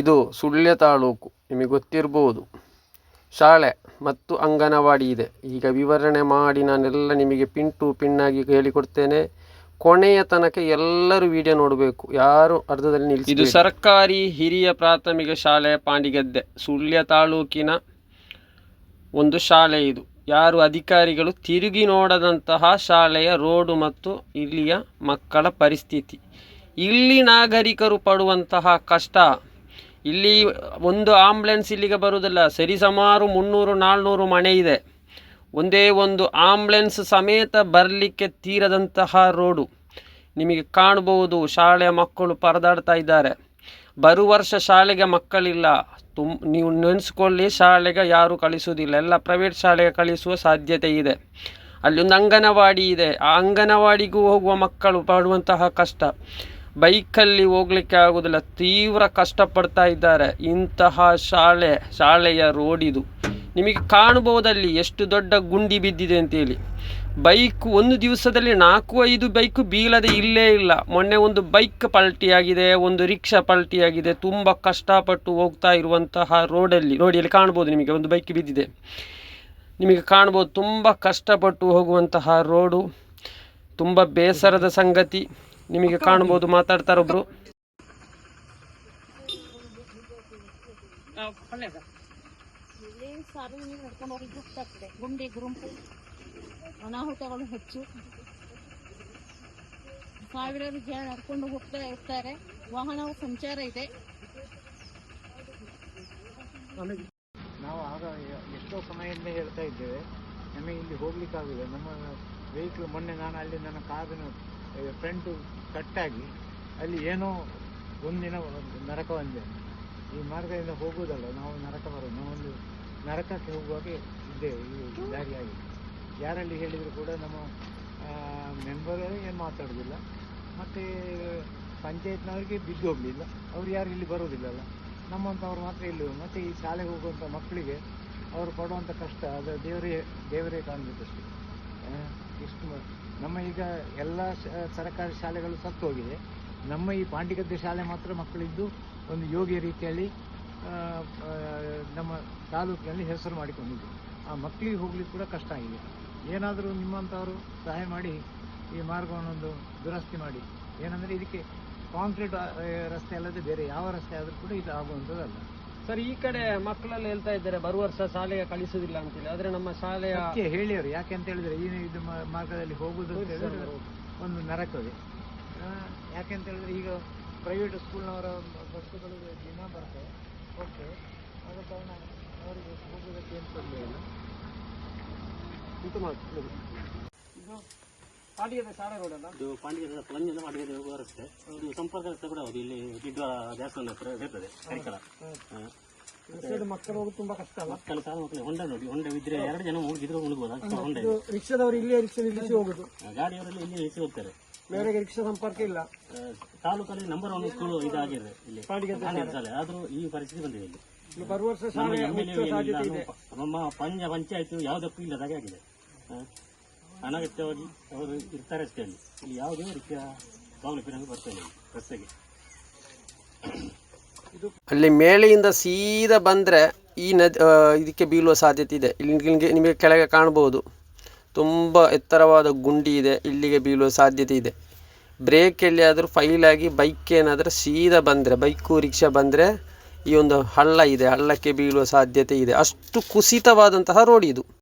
ಇದು ಸುಳ್ಯ ತಾಲೂಕು, ನಿಮಗೆ ಗೊತ್ತಿರ್ಬೋದು. ಶಾಲೆ ಮತ್ತು ಅಂಗನವಾಡಿ ಇದೆ. ಈಗ ವಿವರಣೆ ಮಾಡಿ ನಾನೆಲ್ಲ ನಿಮಗೆ ಪಿನ್ ಟು ಪಿನ್ನಾಗಿ ಹೇಳಿಕೊಡ್ತೇನೆ. ಕೊನೆಯ ತನಕ ಎಲ್ಲರೂ ವಿಡಿಯೋ ನೋಡಬೇಕು. ಯಾರು ಅರ್ಧದಲ್ಲಿ ನಿಲ್ಲಿಸಿ ಇದು ಸರ್ಕಾರಿ ಹಿರಿಯ ಪ್ರಾಥಮಿಕ ಶಾಲೆ ಪಾಂಡಿಗದ್ದೆ, ಸುಳ್ಯ ತಾಲೂಕಿನ ಒಂದು ಶಾಲೆ ಇದು. ಯಾರು ಅಧಿಕಾರಿಗಳು ತಿರುಗಿ ನೋಡದಂತಹ ಶಾಲೆಯ ರೋಡು ಮತ್ತು ಇಲ್ಲಿಯ ಮಕ್ಕಳ ಪರಿಸ್ಥಿತಿ. ಇಲ್ಲಿ ನಾಗರಿಕರು ಪಡುವಂತಹ ಕಷ್ಟ ಇಲ್ಲಿ ಒಂದು ಆಂಬ್ಯುಲೆನ್ಸ್ ಇಲ್ಲಿಗೆ ಬರುವುದಿಲ್ಲ. ಸರಿಸುಮಾರು ಮುನ್ನೂರು, ನಾಲ್ನೂರು ಮನೆ ಇದೆ. ಒಂದೇ ಒಂದು ಆಂಬ್ಯುಲೆನ್ಸ್ ಸಮೇತ ಬರಲಿಕ್ಕೆ ತೀರದಂತಹ ರೋಡು. ನಿಮಗೆ ಕಾಣಬಹುದು, ಶಾಲೆಯ ಮಕ್ಕಳು ಪರದಾಡ್ತಾ ಇದ್ದಾರೆ. ಬರುವ ವರ್ಷ ಶಾಲೆಗೆ ಮಕ್ಕಳಿಲ್ಲ. ತುಂ, ನೀವು ನೆನೆಸ್ಕೊಳ್ಳಿ, ಶಾಲೆಗೆ ಯಾರೂ ಕಳಿಸುವುದಿಲ್ಲ. ಎಲ್ಲ ಪ್ರೈವೇಟ್ ಶಾಲೆಗೆ ಕಳಿಸುವ ಸಾಧ್ಯತೆ ಇದೆ. ಅಲ್ಲಿ ಒಂದು ಅಂಗನವಾಡಿ ಇದೆ. ಆ ಅಂಗನವಾಡಿಗೂ ಹೋಗುವ ಮಕ್ಕಳು ಪಡುವಂತಹ ಕಷ್ಟ. ಬೈಕಲ್ಲಿ ಹೋಗ್ಲಿಕ್ಕೆ ಆಗೋದಿಲ್ಲ. ತೀವ್ರ ಕಷ್ಟಪಡ್ತಾ ಇದ್ದಾರೆ. ಇಂತಹ ಶಾಲೆ, ಶಾಲೆಯ ರೋಡಿದು ನಿಮಗೆ ಕಾಣಬಹುದಲ್ಲಿ ಎಷ್ಟು ದೊಡ್ಡ ಗುಂಡಿ ಬಿದ್ದಿದೆ ಅಂತೇಳಿ. ಬೈಕ್ ಒಂದು ದಿವಸದಲ್ಲಿ ನಾಲ್ಕು, ಐದು ಬೈಕ್ ಬೀಳದೆ ಇಲ್ಲೇ ಇಲ್ಲ. ಮೊನ್ನೆ ಒಂದು ಬೈಕ್ ಪಲ್ಟಿಯಾಗಿದೆ, ಒಂದು ರಿಕ್ಷಾ ಪಲ್ಟಿಯಾಗಿದೆ. ತುಂಬ ಕಷ್ಟಪಟ್ಟು ಹೋಗ್ತಾ ಇರುವಂತಹ ರೋಡಲ್ಲಿ, ರೋಡಿಯಲ್ಲಿ ಕಾಣ್ಬೋದು ನಿಮಗೆ ಒಂದು ಬೈಕ್ ಬಿದ್ದಿದೆ. ನಿಮಗೆ ಕಾಣ್ಬೋದು ತುಂಬ ಕಷ್ಟಪಟ್ಟು ಹೋಗುವಂತಹ ರೋಡು. ತುಂಬ ಬೇಸರದ ಸಂಗತಿ. ನಿಮಗೆ ಕಾಣಬಹುದು ಮಾತಾಡ್ತಾರೊಬ್ರು ಗುಂಡಿ ಗುರುಂಪು ಅನಾಹುತಗಳು ಹೆಚ್ಚು. ಸಾವಿರಾರು ಜನ ನಡ್ಕೊಂಡು ಹೋಗ್ತಾ ಇರ್ತಾರೆ ವಾಹನ ಸಂಚಾರ ಇದೆ. ನಾವು ಆಗ ಎಷ್ಟೋ ಸಮಯದಿಂದ ಹೇಳ್ತಾ ಇದ್ದೇವೆ. ನಮಗೆ ಇಲ್ಲಿ ಹೋಗ್ಲಿಕ್ಕಾಗುದಿಲ್ಲ. ನಮ್ಮ ವೆಹಿಕಲ್ ಮೊನ್ನೆ ನಾನು ಅಲ್ಲಿ ನನ್ನ ಕಾರಿನ ಫ್ರಂಟು ಕಟ್ಟಾಗಿ ಅಲ್ಲಿ ಏನೋ ಒಂದಿನ ನರಕ ಬಂದೆ ಈ ಮಾರ್ಗದಿಂದ ಹೋಗುವುದಲ್ಲ, ನಾವು ನರಕ ಬರೋದು ನಾವೊಂದು ನರಕಕ್ಕೆ ಹೋಗುವಾಗ ಇದ್ದೇವೆ ಈ ದಾರಿಯಾಗಿ ಯಾರಲ್ಲಿ ಹೇಳಿದರೂ ಕೂಡ ನಮ್ಮ ಮೆಂಬರ್ ಏನು ಮಾತಾಡೋದಿಲ್ಲ. ಮತ್ತು ಪಂಚಾಯತ್ನವರಿಗೆ ಬಿದ್ದು ಹೋಗಲಿಲ್ಲ. ಅವ್ರು ಯಾರು ಇಲ್ಲಿ ಬರೋದಿಲ್ಲಲ್ಲ ನಮ್ಮಂಥವ್ರು ಮಾತ್ರ ಇಲ್ಲಿ ಮತ್ತು ಈ ಶಾಲೆಗೆ ಹೋಗುವಂಥ ಮಕ್ಕಳಿಗೆ ಅವರು ಪಡುವಂಥ ಕಷ್ಟ, ಅದು ದೇವರೇ ದೇವರೇ ಕಾಣಬೇಕಷ್ಟೇ. ಇಷ್ಟು ನಮ್ಮ ಈಗ ಎಲ್ಲ ಸರ್ಕಾರಿ ಶಾಲೆಗಳು ಸತ್ತು ಹೋಗಿದೆ. ನಮ್ಮ ಈ ಪಾಂಡಿಗದ್ದೆ ಶಾಲೆ ಮಾತ್ರ ಮಕ್ಕಳಿದ್ದು ಒಂದು ಯೋಗ್ಯ ರೀತಿಯಲ್ಲಿ ನಮ್ಮ ತಾಲೂಕಿನಲ್ಲಿ ಹೆಸರು ಮಾಡಿಕೊಂಡಿದೆ ಆ ಮಕ್ಕಳಿಗೆ ಹೋಗ್ಲಿಕ್ಕೆ ಕೂಡ ಕಷ್ಟ ಆಗಿದೆ. ಏನಾದರೂ ನಿಮ್ಮಂಥವರು ಸಹಾಯ ಮಾಡಿ ಈ ಮಾರ್ಗವನ್ನೊಂದು ದುರಸ್ತಿ ಮಾಡಿ. ಏನಂದರೆ ಇದಕ್ಕೆ ಕಾಂಕ್ರೀಟ್ ರಸ್ತೆ ಅಲ್ಲದೆ ಬೇರೆ ಯಾವ ರಸ್ತೆ ಆದರೂ ಕೂಡ ಇದು ಆಗುವಂಥದ್ದಲ್ಲ. ಸರ್ ಈ ಕಡೆ ಮಕ್ಕಳೆಲ್ಲ ಹೇಳ್ತಾ ಇದ್ದಾರೆ ಬರುವ ವರ್ಷ ಶಾಲೆಗೆ ಕಳಿಸೋದಿಲ್ಲ ಅಂತೇಳಿ. ಆದ್ರೆ ನಮ್ಮ ಶಾಲೆಯ ಅದಕ್ಕೆ ಹೇಳಿಯವರು ಯಾಕೆ ಅಂತ ಹೇಳಿದ್ರೆ ಈ ಇದು ಮ- ಮಾರ್ಗದಲ್ಲಿ ಹೋಗುದು ಅಂತ ಹೇಳಿದ್ರೆ ಒಂದು ನರಕವೇ ಆ, ಯಾಕೆ ಅಂತ ಹೇಳಿದ್ರೆ ಈಗ ಪ್ರೈವೇಟ್ ಸ್ಕೂಲ್ನವರ ಬಸ್ಸುಗಳು ದಿನ ಬರ್ತವೆ ಓಕೆ ಆದ ಕಾರಣ ಅವರಿಗೆ ಹೋಗುವುದಕ್ಕೆ ಏನು ತೊಂದರೆ ಇಲ್ಲ. ಇದು ಪಾಡಿಗೆದ ಶಾಲೆ ರೋಡ್ ಅಲ್ಲ? ಇದು ಪಾಂಡ್ಯ ಪಂಜನ ಪಾಂಡ್ಯದ ಹೋಗುವ ರಸ್ತೆ. ಕೂಡ ಹೌದು ಇಲ್ಲಿ ದೇವಸ್ಥಾನ ಹತ್ರ ಇರ್ತದೆ ಕರಿಕಲ ಮಕ್ಕಳು ತುಂಬಾ ಕಷ್ಟ ಅಲ್ಲ ಮಕ್ಕಳು ಹೊಂಡ ನೋಡಿ ಹೊಂಡ ಇದ್ರೆ ಎರಡು ಜನ ಮುಳುಗಿದ್ರು ಹೊಂಡ ರಿಕ್ಷಾದವರು ಇಲ್ಲೇ ರಿಕ್ಷಾ ನಿಲ್ಲಿಸಿ ಹೋಗುದು. ಗಾಡಿಯವರೆಲ್ಲ ಇಲ್ಲಿ ನಿಲ್ಲಿಸಿ ಹೋಗ್ತಾರೆ. ಬೇರೆ ರಿಕ್ಷಾ ಸಂಪರ್ಕ ಇಲ್ಲ. ಆ, ತಾಲೂಕಲ್ಲಿ ನಂಬರ್ ಒನ್ ಸ್ಕೂಲ್ ಇದಾಗಿದೆ ಇಲ್ಲಿ. ಶಾಲೆ. ಆದ್ರೂ ಈ ಪರಿಸ್ಥಿತಿ ಬಂದಿದೆ ಇಲ್ಲಿ. ಇಲ್ಲಿ ಬರುವ ವರ್ಷ ನಮ್ಮ ಶಾಲೆ ಪಂಜ ಪಂಚಾಯತ್ ಯಾವುದಕ್ಕೂ ಇಲ್ಲದಾಗೆ ಆಗಿದೆ. ಅನಗತ್ಯವಾಗಿ ಅವರು ಇರ್ತಾರೆ ಅಷ್ಟೇ ಅಲ್ಲಿ. ಇಲ್ಲಿ ಯಾವುದೇ ರೀತಿಯ ಸೌಲಭ್ಯ ಬರ್ತಾ ಇಲ್ಲಿ. ಅಲ್ಲಿ ಮೇಳೆಯಿಂದ ಸೀದಾ ಬಂದರೆ ಈ ನದಿ ಇದಕ್ಕೆ ಬೀಳುವ ಸಾಧ್ಯತೆ ಇದೆ. ಇಲ್ಲಿ ನಿಮಗೆ ಕೆಳಗೆ ಕಾಣಬಹುದು. ತುಂಬ ಎತ್ತರವಾದ ಗುಂಡಿ ಇದೆ. ಇಲ್ಲಿಗೆ ಬೀಳುವ ಸಾಧ್ಯತೆ ಇದೆ. ಬ್ರೇಕ್ ಆದರೂ ಫೈಲ್ ಆಗಿ ಬೈಕ್ ಏನಾದರೂ ಸೀದಾ ಬಂದರೆ ಬೈಕು ರಿಕ್ಷಾ ಬಂದರೆ ಈ ಒಂದು ಹಳ್ಳ ಇದೆ. ಹಳ್ಳಕ್ಕೆ ಬೀಳುವ ಸಾಧ್ಯತೆ ಇದೆ. ಅಷ್ಟು ಕುಸಿತವಾದಂತಹ ರೋಡ್ ಇದು.